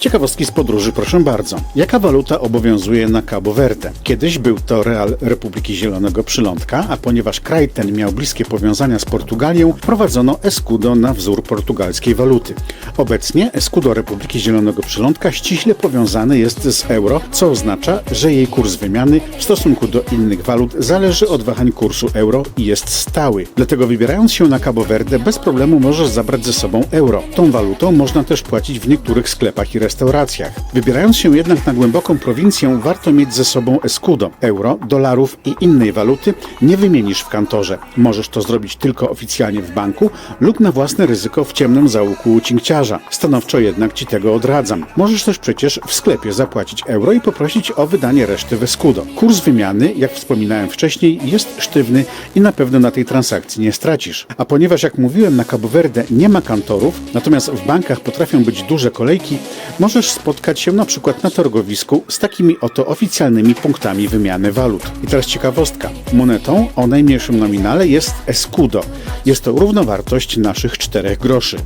Ciekawostki z podróży, proszę bardzo. Jaka waluta obowiązuje na Cabo Verde? Kiedyś był to Real Republiki Zielonego Przylądka, a ponieważ kraj ten miał bliskie powiązania z Portugalią, wprowadzono escudo na wzór portugalskiej waluty. Obecnie escudo Republiki Zielonego Przylądka ściśle powiązany jest z euro, co oznacza, że jej kurs wymiany w stosunku do innych walut zależy od wahań kursu euro i jest stały. Dlatego wybierając się na Cabo Verde bez problemu możesz zabrać ze sobą euro. Tą walutą można też płacić w niektórych sklepach i restauracjach. Wybierając się jednak na głęboką prowincję, warto mieć ze sobą escudo, euro, dolarów i innej waluty nie wymienisz w kantorze. Możesz to zrobić tylko oficjalnie w banku lub na własne ryzyko w ciemnym zaułku u cinkciarza. Stanowczo jednak Ci tego odradzam. Możesz też przecież w sklepie zapłacić euro i poprosić o wydanie reszty w escudo. Kurs wymiany, jak wspominałem wcześniej, jest sztywny i na pewno na tej transakcji nie stracisz. A ponieważ, jak mówiłem, na Cabo Verde nie ma kantorów, natomiast w bankach potrafią być duże kolejki, możesz spotkać się na przykład na targowisku z takimi oto oficjalnymi punktami wymiany walut. I teraz ciekawostka. Monetą o najmniejszym nominale jest escudo. Jest to równowartość naszych czterech groszy.